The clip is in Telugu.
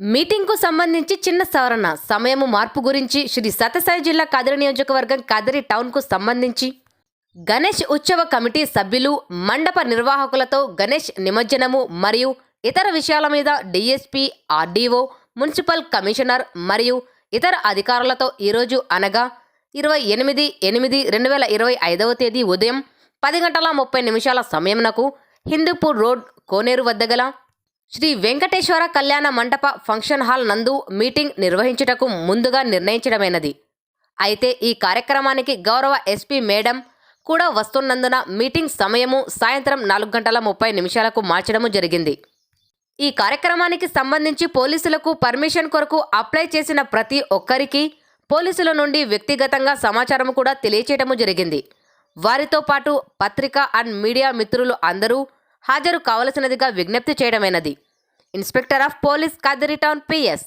మీటింగ్కు సంబంధించి చిన్న సవరణ. సమయము మార్పు గురించి శ్రీ సత్యసాయి జిల్లా కదిరి నియోజకవర్గం కదిరి టౌన్కు సంబంధించి గణేష్ ఉత్సవ కమిటీ సభ్యులు మండప నిర్వాహకులతో గణేష్ నిమజ్జనము మరియు ఇతర విషయాల మీద డిఎస్పీ ఆర్డీఓ మున్సిపల్ కమిషనర్ మరియు ఇతర అధికారులతో ఈరోజు అనగా ఇరవై ఎనిమిది ఎనిమిది రెండు వేల ఇరవై ఐదవ తేదీ ఉదయం పది గంటల ముప్పై నిమిషాల సమయంనకు హిందూపూర్ రోడ్ కోనేరు వద్ద గల శ్రీ వెంకటేశ్వర కళ్యాణ మంటప ఫంక్షన్ హాల్ నందు మీటింగ్ నిర్వహించుటకు ముందుగా నిర్ణయించడమైనది. అయితే ఈ కార్యక్రమానికి గౌరవ ఎస్పీ మేడం కూడా వస్తున్నందున మీటింగ్ సమయము సాయంత్రం నాలుగు గంటల ముప్పై నిమిషాలకు మార్చడము జరిగింది. ఈ కార్యక్రమానికి సంబంధించి పోలీసులకు పర్మిషన్ కొరకు అప్లై చేసిన ప్రతి ఒక్కరికి పోలీసుల నుండి వ్యక్తిగతంగా సమాచారం కూడా తెలియచేయటము జరిగింది. వారితో పాటు పత్రిక అండ్ మీడియా మిత్రులు అందరూ హాజరు కావలసినదిగా విజ్ఞప్తి చేయడమైనది. Inspector of police Kadiri town PS